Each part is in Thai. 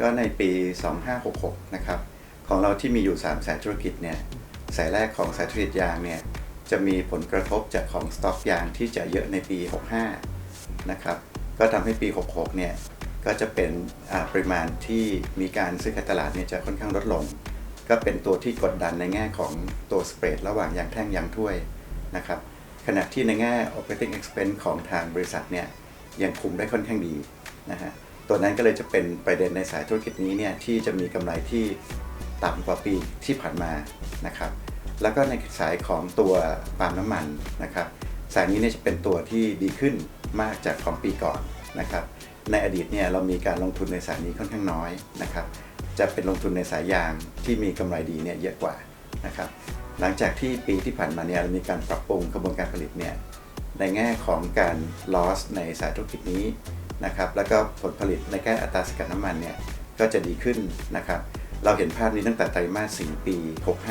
ก็ในปี 2566 นะครับ ของเราที่มีอยู่ 3 สายธุรกิจเนี่ย สายแรกของสายธุรกิจยางเนี่ย จะมีผลกระทบจากของสต็อกยางที่จะเยอะในปี 65 นะครับ ก็ทำให้ปี 66 เนี่ย ก็จะเป็นปริมาณที่มีการซื้อขายตลาดเนี่ยจะค่อนข้างลดลง ก็เป็นตัวที่กดดันในแง่ของตัวสเปรดระหว่างยางแท่งยางถ้วยนะครับ ขณะที่ในแง่ operating expense ของทางบริษัทเนี่ยยังคุมได้ค่อนข้างดีนะฮะ ตัวนั้นก็เลยจะเป็นประเด็นในสายธุรกิจนี้เนี่ยที่จะมีกำไรที่ต่ำกว่าปีที่ผ่านมานะครับ แล้วก็ในสายของตัวปาล์มน้ำมันนะครับ สายนี้เนี่ยจะเป็นตัวที่ดีขึ้นมากจากของปีก่อนนะครับ ในอดีตเนี่ยเรามีการลงทุนในสายนี้ค่อนข้างน้อยนะครับ จะเป็นลงทุนในสายยางที่มีกำไรดีเนี่ยเยอะกว่านะครับ หลังจากที่ปีที่ผ่านมาเนี่ยเรามีการปรับปรุงกระบวนการผลิตเนี่ยในแง่ของการ loss ในสายธุรกิจนี้ นะครับแล้วก็ผลผลิตในแง่อัตราสกัดน้ำมันเนี่ยก็จะดีขึ้นนะครับเราเห็นภาพนี้ตั้งแต่ไตรมาส 4 ปี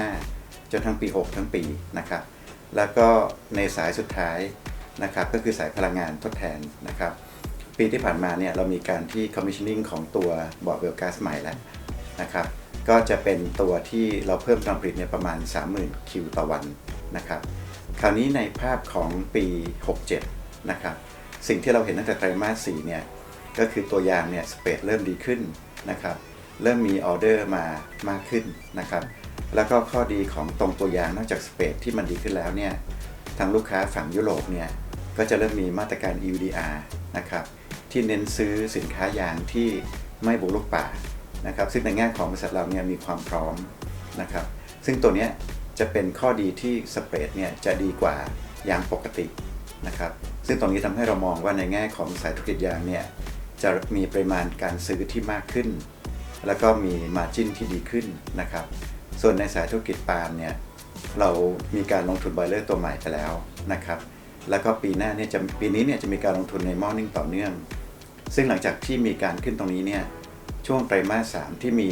65 จนทั้งปี 6 ทั้งปีนะครับแล้วก็ในสายสุดท้ายนะครับก็คือสายพลังงานทดแทนนะครับปีที่ผ่านมาเนี่ยเรามีการที่ commissioning ของตัวบอร์ดเวลก๊าซใหม่แล้วนะครับก็จะเป็นตัวที่เราเพิ่มการผลิตเนี่ยประมาณ 30,000 คิวต่อวันนะครับคราวนี้ในภาพของปี 67 นะครับ สิ่งที่เราเห็นตั้งแต่ไตรมาส4เนี่ยก็คือตัวยางเนี่ยสเปดเริ่มดีขึ้นนะครับเริ่มมีออเดอร์มามากขึ้นนะครับแล้วก็ข้อดีของตรงตัวยางนอกจากสเปดที่มันดีขึ้นแล้วเนี่ยทางลูกค้าฝั่งยุโรปเนี่ยก็จะเริ่มมีมาตรการ EUDR นะครับที่เน้นซื้อสินค้ายางที่ไม่บุกรุกป่านะครับซึ่งในแง่ของบริษัทเราเนี่ยมีความพร้อมนะครับซึ่งตัวนี้จะเป็นข้อดีที่สเปรดเนี่ยจะดีกว่ายางปกติ นะครับซึ่งตรงนี้ทำให้เรามองว่าในแง่ของสายธุรกิจยางเนี่ยจะมีปริมาณการซื้อที่มากขึ้น แล้วก็มีมาจิ้นที่ดีขึ้นนะครับส่วนในสายธุรกิจปาล์มเนี่ยเรามีการลงทุนบอยเลอร์ตัวใหม่ไปแล้วนะครับแล้วก็ปีหน้าเนี่ยจะปีนี้เนี่ยจะมีการลงทุนในมอร์นิ่งต่อเนื่อง ซึ่งหลังจากที่มีการขึ้นตรงนี้เนี่ยช่วงไตรมาสสามที่มี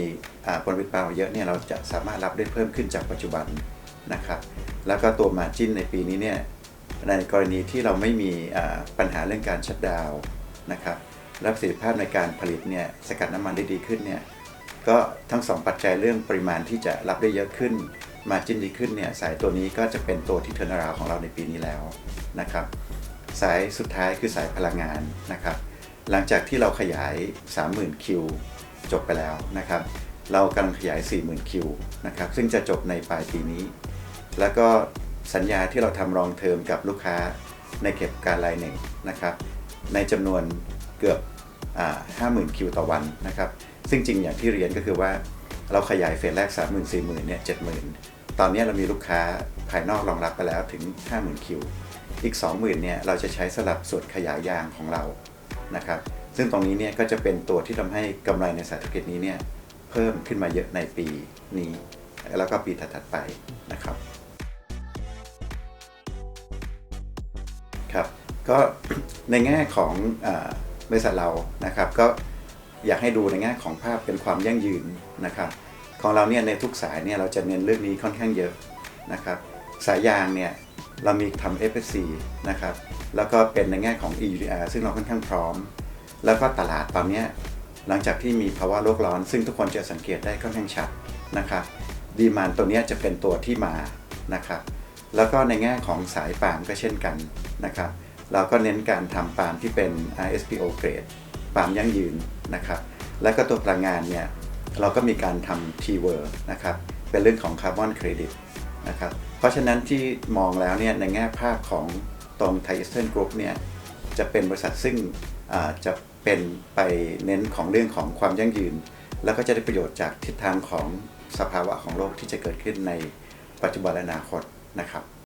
ผลผลิตปาล์มเยอะเนี่ยเราจะสามารถรับได้เพิ่มขึ้นจากปัจจุบันนะครับแล้วก็ตัวมาจิ้นในปีนี้เนี่ย ในกรณีที่เราไม่มีปัญหาเรื่องการชัดดาวนะครับและประสิทธิภาพในการผลิตเนี่ยสกัดน้ำมันได้ดีขึ้นเนี่ยก็ทั้งสองปัจจัยเรื่องปริมาณที่จะรับได้เยอะขึ้น มาจิ้นดีขึ้นเนี่ยสายตัวนี้ก็จะเป็นตัวที่เทอร์นาราวของเราในปีนี้แล้วนะครับสายสุดท้ายคือสายพลังงานนะครับหลังจากที่เราขยาย 30,000 คิว จบไปแล้วนะครับเรากำลังขยาย 40,000 คิวนะครับซึ่งจะจบในปลายปีนี้ แล้วก็ สัญญาที่เราทำรองเทอมกับลูกค้าในเก็บการรายหนึ่งนะครับ ในจำนวนเกือบอ่า50,000 คิวต่อวันนะครับ ซึ่งจริงอย่างที่เรียนก็คือว่าเราขยายเฟสแรก 30,000 40,000เนี่ย70,000 ตอนนี้เรามีลูกค้าภายนอกรองรับไปแล้วถึง 50,000 คิว อีก 20,000เนี่ยเราจะใช้สลับส่วนขยายยางของเรานะครับ ซึ่งตรงนี้เนี่ยก็จะเป็นตัวที่ทำให้กำไรในสายธุรกิจนี้เนี่ยเพิ่มขึ้นมาเยอะในปีนี้ แล้วก็ปีถัดๆไปนะครับ ครับก็ในแง่ของบริษัทเรานะครับ ก็อยากให้ดูในแง่ของภาพเป็นความยั่งยืนนะครับของเราเนี่ยในทุกสายเนี่ยเราจะเน้นเรื่องนี้ค่อนข้างเยอะนะครับสายยางเนี่ยเรามีทำ FSC นะครับแล้วก็เป็นในแง่ของ EUDR ซึ่งเราค่อนข้างพร้อม แล้วก็ตลาดตอนนี้หลังจากที่มีภาวะโลกร้อน ซึ่งทุกคนจะสังเกตได้ค่อนข้างชัดนะครับดีมานตัวนี้จะเป็นตัวที่มานะครับแล้วก็ในแง่ของสายปาล์มก็เช่นกัน นะครับเราก็เน้นการทำปาล์มที่เป็น RSPO grade ปาล์มยั่งยืนนะครับแล้วก็ตัวพลังงานเนี่ยเราก็มีการทำ t w o r นะครับเป็นเรื่องของคาร์บอนเครดิตนะครับเพราะฉะนั้นที่มองแล้วเนี่ยในแง่ภาพของตรงไทเอสเทนกรุ๊ปเนี่ยจะเป็นบริษัทซึ่งจะเป็นไปเน้นของเรื่องของความยั่งยืน แล้วก็จะได้ประโยชน์จากทิศทางของสภาวะของโลกที่จะเกิดขึ้นในปัจจุบันและอนาคตนะครับ